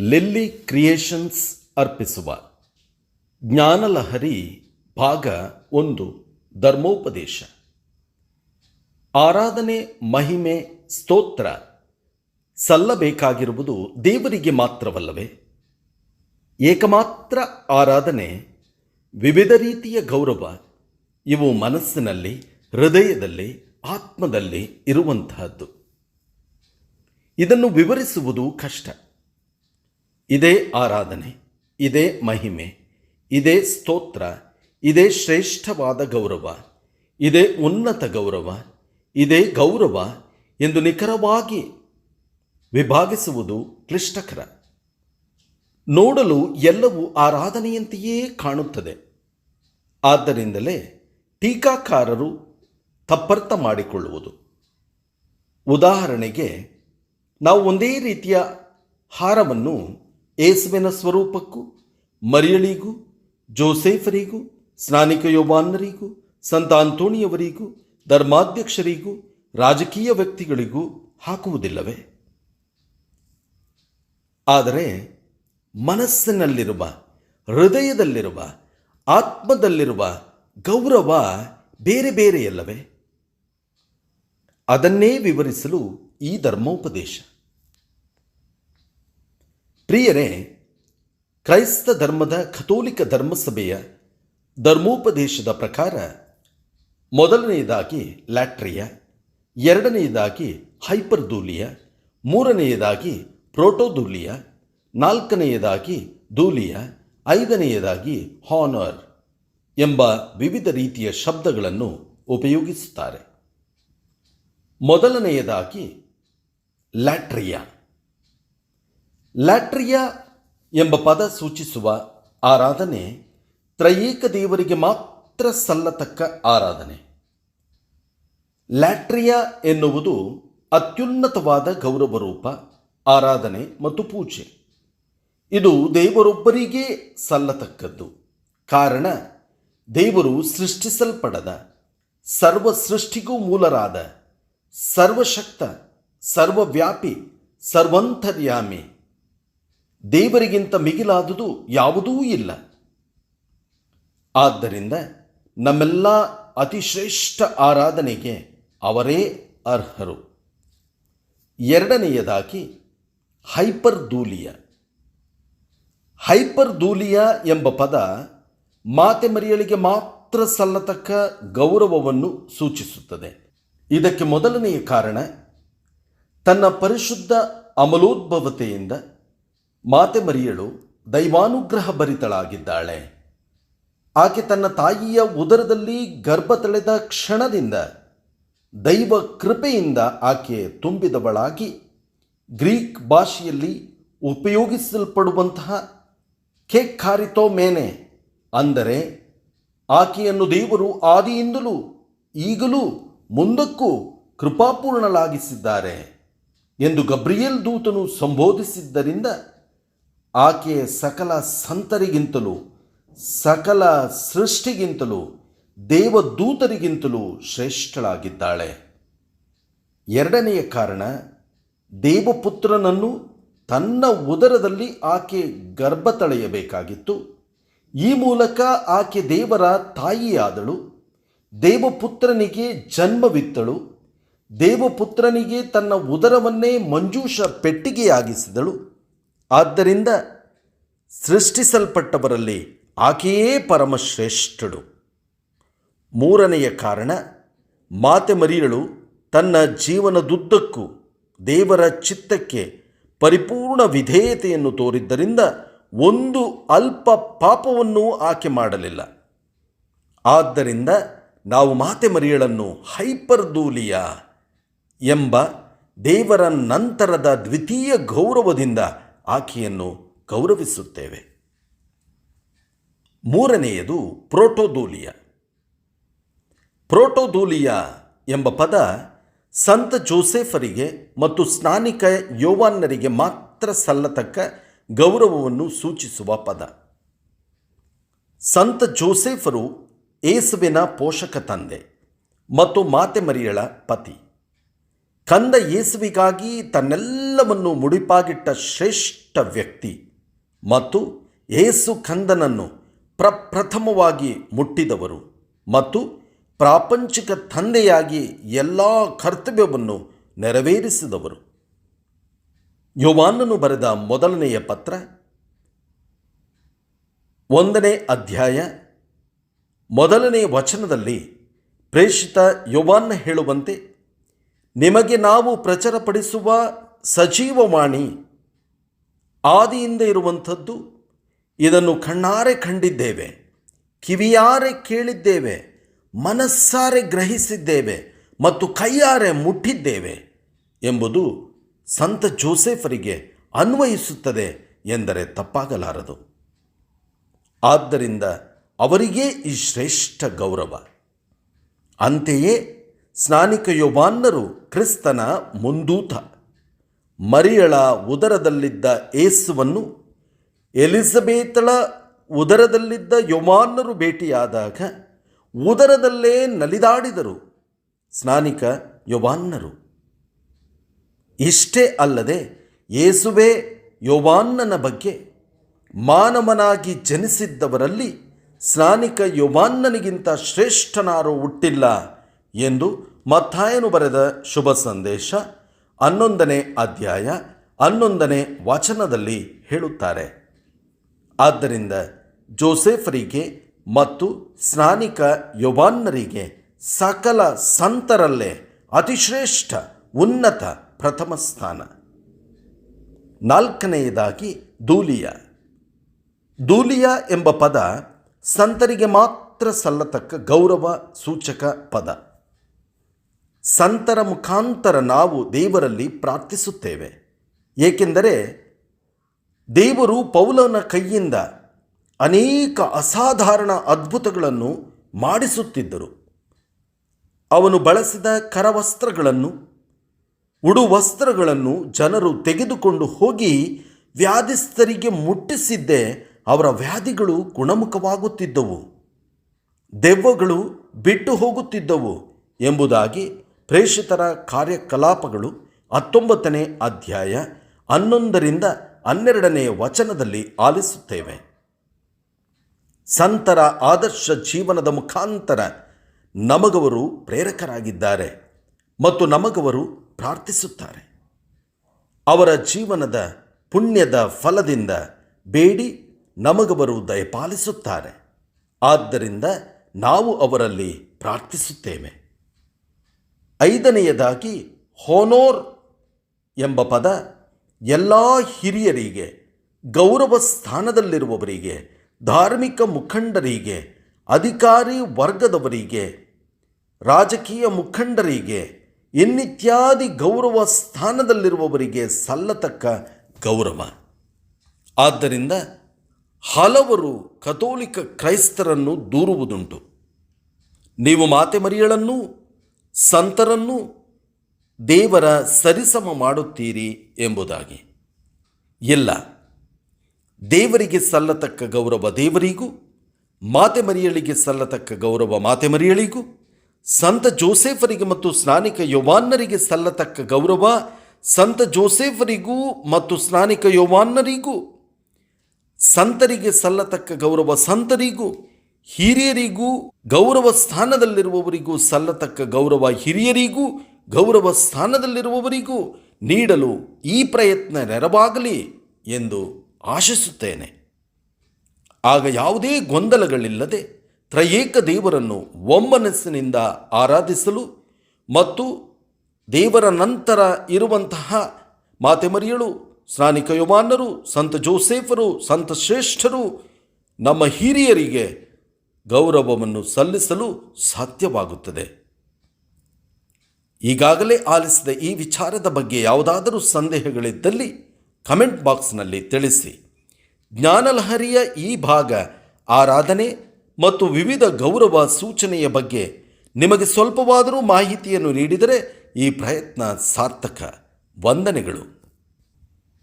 Lily creations ಅರ್ಪಿಸುವ ಜ್ಞಾನಲಹರಿ ಭಾಗ ಒಂದು, ಧರ್ಮೋಪದೇಶ. ಆರಾಧನೆ, ಮಹಿಮೆ, ಸ್ತೋತ್ರ ಸಲ್ಲಬೇಕಾಗಿರುವುದು ದೇವರಿಗೆ ಮಾತ್ರವಲ್ಲವೇ? ಏಕಮಾತ್ರ ಆರಾಧನೆ, ವಿವಿಧ ರೀತಿಯ ಗೌರವ, ಇವು ಮನಸ್ಸಿನಲ್ಲಿ, ಹೃದಯದಲ್ಲಿ, ಆತ್ಮದಲ್ಲಿ ಇರುವಂತಹದ್ದು. ಇದನ್ನು ವಿವರಿಸುವುದು ಕಷ್ಟ. ಇದೇ ಆರಾಧನೆ, ಇದೇ ಮಹಿಮೆ, ಇದೇ ಸ್ತೋತ್ರ, ಇದೇ ಶ್ರೇಷ್ಠವಾದ ಗೌರವ, ಇದೇ ಉನ್ನತ ಗೌರವ, ಇದೇ ಗೌರವ ಎಂದು ನಿಖರವಾಗಿ ವಿಭಾಗಿಸುವುದು ಕ್ಲಿಷ್ಟಕರ. ನೋಡಲು ಎಲ್ಲವೂ ಆರಾಧನೆಯಂತೆಯೇ ಕಾಣುತ್ತದೆ. ಆದ್ದರಿಂದಲೇ ಟೀಕಾಕಾರರು ತಪ್ಪರ್ಥ ಮಾಡಿಕೊಳ್ಳುವುದು. ಉದಾಹರಣೆಗೆ, ನಾವು ಒಂದೇ ರೀತಿಯ ಹಾರವನ್ನು ಏಸುವಿನ ಸ್ವರೂಪಕ್ಕೂ, ಮರಿಯಳಿಗೂ, ಜೋಸೇಫರಿಗೂ, ಸ್ನಾನಿಕ ಯೋಬಾನ್ನರಿಗೂ ಸಂತ ಅಂತೋಣಿಯವರಿಗೂ ಧರ್ಮಾಧ್ಯಕ್ಷರಿಗೂ, ರಾಜಕೀಯ ವ್ಯಕ್ತಿಗಳಿಗೂ ಹಾಕುವುದಿಲ್ಲವೇ? ಆದರೆ ಮನಸ್ಸಿನಲ್ಲಿರುವ, ಹೃದಯದಲ್ಲಿರುವ, ಆತ್ಮದಲ್ಲಿರುವ ಗೌರವ ಬೇರೆ ಬೇರೆಯಲ್ಲವೇ? ಅದನ್ನೇ ವಿವರಿಸಲು ಈ ಧರ್ಮೋಪದೇಶ. ಪ್ರಿಯರೇ, ಕ್ರೈಸ್ತ ಧರ್ಮದ ಕಥೋಲಿಕ ಧರ್ಮಸಭೆಯ ಧರ್ಮೋಪದೇಶದ ಪ್ರಕಾರ ಮೊದಲನೆಯದಾಗಿ ಲ್ಯಾಟ್ರಿಯ, ಎರಡನೆಯದಾಗಿ ಹೈಪರ್ದೂಲಿಯ, ಮೂರನೆಯದಾಗಿ ಪ್ರೋಟೋದೂಲಿಯ, ನಾಲ್ಕನೆಯದಾಗಿ ಧೂಲಿಯ ಐದನೆಯದಾಗಿ ಹಾನರ್ ಎಂಬ ವಿವಿಧ ರೀತಿಯ ಶಬ್ದಗಳನ್ನು ಉಪಯೋಗಿಸುತ್ತಾರೆ. ಮೊದಲನೆಯದಾಗಿ ಲ್ಯಾಟ್ರಿಯಾ. ಲ್ಯಾಟ್ರಿಯಾ ಎಂಬ ಪದ ಸೂಚಿಸುವ ಆರಾಧನೆ ತ್ರಯೇಕ ದೇವರಿಗೆ ಮಾತ್ರ ಸಲ್ಲತಕ್ಕ ಆರಾಧನೆ. ಲ್ಯಾಟ್ರಿಯಾ ಎನ್ನುವುದು ಅತ್ಯುನ್ನತವಾದ ಗೌರವ ರೂಪ ಆರಾಧನೆ ಮತ್ತು ಪೂಜೆ. ಇದು ದೇವರೊಬ್ಬರಿಗೇ ಸಲ್ಲತಕ್ಕದ್ದು. ಕಾರಣ, ದೇವರು ಸೃಷ್ಟಿಸಲ್ಪಡದ ಸರ್ವ ಸೃಷ್ಟಿಗೂ ಮೂಲರಾದ, ಸರ್ವಶಕ್ತ, ಸರ್ವವ್ಯಾಪಿ, ಸರ್ವಂತರ್ಯಾಮಿ ದೇವರಿಗಿಂತ ಮಿಗಿಲಾದುದು ಯಾವುದೂ ಇಲ್ಲ. ಆದ್ದರಿಂದ ನಮ್ಮೆಲ್ಲ ಅತಿಶ್ರೇಷ್ಠ ಆರಾಧನೆಗೆ ಅವರೇ ಅರ್ಹರು. ಎರಡನೆಯದಾಗಿ ಹೈಪರ್ ದೂಲಿಯ ಹೈಪರ್ ದೂಲಿಯ ಎಂಬ ಪದ ಮಾತೆ ಮರಿಯಳಿಗೆ ಮಾತ್ರ ಸಲ್ಲತಕ್ಕ ಗೌರವವನ್ನು ಸೂಚಿಸುತ್ತದೆ. ಇದಕ್ಕೆ ಮೊದಲನೆಯ ಕಾರಣ ತನ್ನ ಪರಿಶುದ್ಧ ಅಮಲೋದ್ಭವತೆಯಿಂದ ಮಾತೆ ಮರಿಯಳು ದೈವಾನುಗ್ರಹ ಭರಿತಳಾಗಿದ್ದಾಳೆ. ಆಕೆ ತನ್ನ ತಾಯಿಯ ಉದರದಲ್ಲಿ ಗರ್ಭ ತಳೆದ ಕ್ಷಣದಿಂದ ದೈವ ಕೃಪೆಯಿಂದ ಆಕೆ ತುಂಬಿದವಳಾಗಿ ಗ್ರೀಕ್ ಭಾಷೆಯಲ್ಲಿ ಉಪಯೋಗಿಸಲ್ಪಡುವಂತಹ ಕೆಕ್ಕಾರಿತೋ ಮೇನೆ ಅಂದರೆ ಆಕೆಯನ್ನು ದೇವರು ಆದಿಯಿಂದಲೂ ಈಗಲೂ ಮುಂದಕ್ಕೂ ಕೃಪಾಪೂರ್ಣಳಾಗಿಸಿದ್ದಾರೆ ಎಂದು ಗಬ್ರಿಯಲ್ ದೂತನು ಸಂಬೋಧಿಸಿದ್ದರಿಂದ ಆಕೆ ಸಕಲ ಸಂತರಿಗಿಂತಲೂ, ಸಕಲ ಸೃಷ್ಟಿಗಿಂತಲೂ, ದೇವದೂತರಿಗಿಂತಲೂ ಶ್ರೇಷ್ಠಳಾಗಿದ್ದಾಳೆ. ಎರಡನೆಯ ಕಾರಣ, ದೇವಪುತ್ರನನ್ನು ತನ್ನ ಉದರದಲ್ಲಿ ಆಕೆ ಗರ್ಭ ತಳೆಯಬೇಕಾಗಿತ್ತು ಈ ಮೂಲಕ ಆಕೆ ದೇವರ ತಾಯಿಯಾದಳು. ದೇವಪುತ್ರನಿಗೆ ಜನ್ಮವಿತ್ತಳು. ದೇವಪುತ್ರನಿಗೆ ತನ್ನ ಉದರವನ್ನೇ ಮಂಜೂಷ ಪೆಟ್ಟಿಗೆಯಾಗಿಸಿದಳು. ಆದ್ದರಿಂದ ಸೃಷ್ಟಿಸಲ್ಪಟ್ಟವರಲ್ಲಿ ಆಕೆಯೇ ಪರಮಶ್ರೇಷ್ಠಳು. ಮೂರನೆಯ ಕಾರಣ ಮಾತೆ ಮರಿಯಳು ತನ್ನ ಜೀವನದುದ್ದಕ್ಕೂ ದೇವರ ಚಿತ್ತಕ್ಕೆ ಪರಿಪೂರ್ಣ ವಿಧೇಯತೆಯನ್ನು ತೋರಿದ್ದರಿಂದ ಒಂದು ಅಲ್ಪ ಪಾಪವನ್ನೂ ಆಕೆ ಮಾಡಲಿಲ್ಲ. ಆದ್ದರಿಂದ ನಾವು ಮಾತೆ ಮರಿಯಳನ್ನು ಹೈಪರ್ದೂಲಿಯ ಎಂಬ ದೇವರ ನಂತರದ ದ್ವಿತೀಯ ಗೌರವದಿಂದ ಆಕೆಯನ್ನು ಗೌರವಿಸುತ್ತೇವೆ. ಮೂರನೆಯದು ಪ್ರೋಟೋದೂಲಿಯ. ಪ್ರೋಟೋದೂಲಿಯ ಎಂಬ ಪದ ಸಂತ ಜೋಸೆಫರಿಗೆ ಮತ್ತು ಸ್ನಾನಿಕ ಯೋವಾನ್ನರಿಗೆ ಮಾತ್ರ ಸಲ್ಲತಕ್ಕ ಗೌರವವನ್ನು ಸೂಚಿಸುವ ಪದ. ಸಂತ ಜೋಸೆಫರು ಏಸುವಿನ ಪೋಷಕ ತಂದೆ ಮತ್ತು ಮಾತೆ ಮರಿಯಳ ಪತಿ. ಕಂದ ಯೇಸುವಿಗಾಗಿ ತನ್ನೆಲ್ಲವನ್ನು ಮುಡಿಪಾಗಿಟ್ಟ ಶ್ರೇಷ್ಠ ವ್ಯಕ್ತಿ ಮತ್ತು ಯೇಸು ಕಂದನನ್ನು ಪ್ರಪ್ರಥಮವಾಗಿ ಮುಟ್ಟಿದವರು ಮತ್ತು ಪ್ರಾಪಂಚಿಕ ತಂದೆಯಾಗಿ ಎಲ್ಲ ಕರ್ತವ್ಯವನ್ನು ನೆರವೇರಿಸಿದವರು. ಯೋವಾನನು ಬರೆದ ಮೊದಲನೆಯ ಪತ್ರ ಒಂದನೇ ಅಧ್ಯಾಯ ಮೊದಲನೇ ವಚನದಲ್ಲಿ ಪ್ರೇಷಿತ ಯೋವಾನ್ನ ಹೇಳುವಂತೆ ನಿಮಗೆ ನಾವು ಪ್ರಚರಪಡಿಸುವ ಸಜೀವವಾಣಿ ಆದಿಯಿಂದ ಇರುವಂಥದ್ದು. ಇದನ್ನು ಕಣ್ಣಾರೆ ಕಂಡಿದ್ದೇವೆ, ಕಿವಿಯಾರೆ ಕೇಳಿದ್ದೇವೆ, ಮನಸ್ಸಾರೆ ಗ್ರಹಿಸಿದ್ದೇವೆ ಮತ್ತು ಕೈಯಾರೆ ಮುಟ್ಟಿದ್ದೇವೆ ಎಂಬುದು ಸಂತ ಜೋಸೆಫರಿಗೆ ಅನ್ವಯಿಸುತ್ತದೆ ಎಂದರೆ ತಪ್ಪಾಗಲಾರದು. ಆದ್ದರಿಂದ ಅವರಿಗೇ ಈ ಶ್ರೇಷ್ಠ ಗೌರವ. ಅಂತೆಯೇ ಸ್ನಾನಿಕ ಯೋವಾನ್ನರು ಕ್ರಿಸ್ತನ ಮುಂದೂತ. ಮರಿಯಳ ಉದರದಲ್ಲಿದ್ದ ಏಸುವನ್ನು ಎಲಿಜಬೇತಳ ಉದರದಲ್ಲಿದ್ದ ಯೋವಾನ್ನರು ಭೇಟಿಯಾದಾಗ ಉದರದಲ್ಲೇ ನಲಿದಾಡಿದರು ಸ್ನಾನಿಕ ಯೋವಾನ್ನರು ಇಷ್ಟೇ ಅಲ್ಲದೆ ಯೇಸುವೆ ಯೋವಾನ್ನನ ಬಗ್ಗೆ ಮಾನವನಾಗಿ ಜನಿಸಿದ್ದವರಲ್ಲಿ ಸ್ನಾನಿಕ ಯೋವಾನ್ನನಿಗಿಂತ ಶ್ರೇಷ್ಠನಾರು ಹುಟ್ಟಿಲ್ಲ. ಎಂದು ಮತ್ತಾಯನು ಬರೆದ ಶುಭ ಸಂದೇಶ ಹನ್ನೊಂದನೇ ಅಧ್ಯಾಯ ಹನ್ನೊಂದನೇ ವಚನದಲ್ಲಿ ಹೇಳುತ್ತಾರೆ. ಆದ್ದರಿಂದ ಜೋಸೆಫರಿಗೆ ಮತ್ತು ಸ್ನಾನಿಕ ಯೋಬಾನ್ನರಿಗೆ ಸಕಲ ಸಂತರಲ್ಲೇ ಅತಿಶ್ರೇಷ್ಠ, ಉನ್ನತ, ಪ್ರಥಮ ಸ್ಥಾನ. ನಾಲ್ಕನೆಯದಾಗಿ ದೂಲಿಯ. ದೂಲಿಯ ಎಂಬ ಪದ ಸಂತರಿಗೆ ಮಾತ್ರ ಸಲ್ಲತಕ್ಕ ಗೌರವ ಸೂಚಕ ಪದ. ಸಂತರ ಮುಖಾಂತರ ನಾವು ದೇವರಲ್ಲಿ ಪ್ರಾರ್ಥಿಸುತ್ತೇವೆ. ಏಕೆಂದರೆ ದೇವರು ಪೌಲನ ಕೈಯಿಂದ ಅನೇಕ ಅಸಾಧಾರಣ ಅದ್ಭುತಗಳನ್ನು ಮಾಡಿಸುತ್ತಿದ್ದರು. ಅವನು ಬಳಸಿದ ಕರವಸ್ತ್ರಗಳನ್ನು, ಉಡುವಸ್ತ್ರಗಳನ್ನು ಜನರು ತೆಗೆದುಕೊಂಡು ಹೋಗಿ ವ್ಯಾಧಿಸ್ಥರಿಗೆ ಮುಟ್ಟಿಸಿದ್ದೇ ಅವರ ವ್ಯಾಧಿಗಳು ಗುಣಮುಖವಾಗುತ್ತಿದ್ದವು. ದೆವ್ವಗಳು ಬಿಟ್ಟು ಹೋಗುತ್ತಿದ್ದವು ಎಂಬುದಾಗಿ ಪ್ರೇಷಿತರ ಕಾರ್ಯಕಲಾಪಗಳು ಹತ್ತೊಂಬತ್ತನೇ ಅಧ್ಯಾಯ ಹನ್ನೊಂದರಿಂದ ಹನ್ನೆರಡನೇ ವಚನದಲ್ಲಿ ಆಲಿಸುತ್ತೇವೆ. ಸಂತರ ಆದರ್ಶ ಜೀವನದ ಮುಖಾಂತರ ನಮಗವರು ಪ್ರೇರಕರಾಗಿದ್ದಾರೆ ಮತ್ತು ನಮಗವರು ಪ್ರಾರ್ಥಿಸುತ್ತಾರೆ. ಅವರ ಜೀವನದ ಪುಣ್ಯದ ಫಲದಿಂದ ಬೇಡಿ ನಮಗವರು ದಯಪಾಲಿಸುತ್ತಾರೆ. ಆದ್ದರಿಂದ ನಾವು ಅವರಲ್ಲಿ ಪ್ರಾರ್ಥಿಸುತ್ತೇವೆ. ಐದನೆಯದಾಗಿ ಹೋನೋರ್ ಎಂಬ ಪದ ಎಲ್ಲ ಹಿರಿಯರಿಗೆ, ಗೌರವ ಸ್ಥಾನದಲ್ಲಿರುವವರಿಗೆ, ಧಾರ್ಮಿಕ ಮುಖಂಡರಿಗೆ, ಅಧಿಕಾರಿ ವರ್ಗದವರಿಗೆ, ರಾಜಕೀಯ ಮುಖಂಡರಿಗೆ, ಇನ್ನಿತ್ಯಾದಿ ಗೌರವ ಸ್ಥಾನದಲ್ಲಿರುವವರಿಗೆ ಸಲ್ಲತಕ್ಕ ಗೌರವ. ಆದ್ದರಿಂದ ಹಲವರು ಕಥೋಲಿಕ ಕ್ರೈಸ್ತರನ್ನು ದೂರುವುದುಂಟು. ನೀವು ಮಾತೆ ಮರಿಯಳನ್ನು ಸಂತರನ್ನು ದೇವರ ಸರಿಸಮ ಮಾಡುತ್ತೀರಿ ಎಂಬುದಾಗಿ. ಇಲ್ಲ ದೇವರಿಗೆ ಸಲ್ಲತಕ್ಕ ಗೌರವ ದೇವರಿಗೂ ಮಾತೆ ಮರಿಯಳಿಗೆ ಸಲ್ಲತಕ್ಕ ಗೌರವ ಮಾತೆ ಮರಿಯಳಿಗೂ ಸಂತ ಜೋಸೆಫರಿಗೆ ಮತ್ತು ಸ್ನಾನಿಕ ಯೋವಾನ್ನರಿಗೆ ಸಲ್ಲತಕ್ಕ ಗೌರವ ಸಂತ ಜೋಸೆಫರಿಗೂ ಮತ್ತು ಸ್ನಾನಿಕ ಯೋವಾನ್ನರಿಗೂ, ಸಂತರಿಗೆ ಸಲ್ಲತಕ್ಕ ಗೌರವ ಸಂತರಿಗೂ ಹಿರಿಯರಿಗೂ ಗೌರವ ಸ್ಥಾನದಲ್ಲಿರುವವರಿಗೂ ಸಲ್ಲತಕ್ಕ ಗೌರವ ಹಿರಿಯರಿಗೂ ಗೌರವ ಸ್ಥಾನದಲ್ಲಿರುವವರಿಗೂ ನೀಡಲು ಈ ಪ್ರಯತ್ನ ನೆರವಾಗಲಿ ಎಂದು ಆಶಿಸುತ್ತೇನೆ. ಆಗ ಯಾವುದೇ ಗೊಂದಲಗಳಿಲ್ಲದೆ ತ್ರಯೇಕ ದೇವರನ್ನು ಒಮ್ಮನಸ್ಸಿನಿಂದ ಆರಾಧಿಸಲು ಮತ್ತು ದೇವರ ನಂತರ ಇರುವಂತಹ ಮಾತೆಮರಿಯಳು, ಸ್ನಾನಿಕ ಯೋಮಾನರು, ಸಂತ ಜೋಸೇಫರು, ಸಂತ ಶ್ರೇಷ್ಠರು ನಮ್ಮ ಹಿರಿಯರಿಗೆ ಗೌರವವನ್ನು ಸಲ್ಲಿಸಲು ಸಾಧ್ಯವಾಗುತ್ತದೆ. ಈಗಾಗಲೇ ಆಲಿಸಿದ ಈ ವಿಚಾರದ ಬಗ್ಗೆ ಯಾವುದಾದರೂ ಸಂದೇಹಗಳಿದ್ದಲ್ಲಿ ಕಮೆಂಟ್ ಬಾಕ್ಸ್ನಲ್ಲಿ ತಿಳಿಸಿ. ಜ್ಞಾನಲಹರಿಯ ಈ ಭಾಗ ಆರಾಧನೆ ಮತ್ತು ವಿವಿಧ ಗೌರವ ಸೂಚನೆಯ ಬಗ್ಗೆ ನಿಮಗೆ ಸ್ವಲ್ಪವಾದರೂ ಮಾಹಿತಿಯನ್ನು ನೀಡಿದರೆ ಈ ಪ್ರಯತ್ನ ಸಾರ್ಥಕ. ವಂದನೆಗಳು.